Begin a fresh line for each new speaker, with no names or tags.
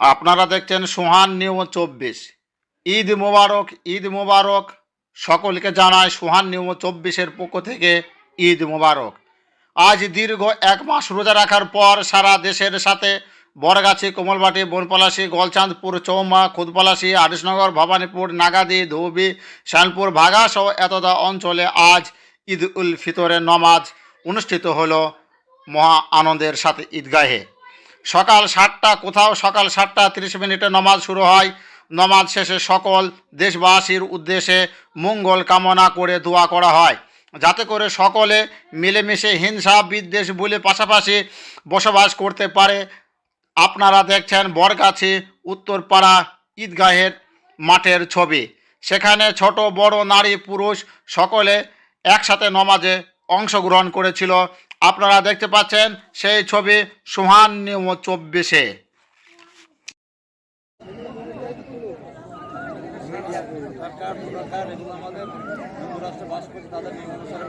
আপনারা দেখছেন সুহান নিউ চব্বিশ। ঈদ মোবারক ঈদ মোবারক। সকলকে জানায় সুহান নিউ চব্বিশের পক্ষ থেকে ঈদ মোবারক। আজ দীর্ঘ এক মাস রোজা রাখার পর সারা দেশের সাথে বরগাছি, কোমলবাটি, বনপলাশি, গলচাঁদপুর, চৌমা, খুদপলাশি, আরিশনগর, ভবানীপুর, নাগাদি, ধৌবি শ্যানপুর ভাগা সহ এতদা অঞ্চলে আজ ঈদ উল ফিতরের নমাজ অনুষ্ঠিত হলো মহা আনন্দের সাথে ঈদগাহে। সকাল সাতটা, কোথাও সকাল সাতটা তিরিশ মিনিটে নমাজ শুরু হয়। নমাজ শেষে সকল দেশবাসীর উদ্দেশ্যে মঙ্গল কামনা করে দোয়া করা হয়। যাতে করে সকলে মিলেমিশে হিংসা, বিদ্বেষ বলে পাশাপাশি বসবাস করতে পারে। আপনারা দেখছেন বরগাছি উত্তরপাড়া ঈদগাহের মাঠের ছবি। সেখানে ছোট, বড়, নারী, পুরুষ সকলে একসাথে নমাজে অংশগ্রহণ করেছিল। আপনারা দেখতে পাচ্ছেন সেই ছবি সুহান চব্বিশে।
সরকার আমাদের বাস করছে তাদের নিয়ম অনুসারে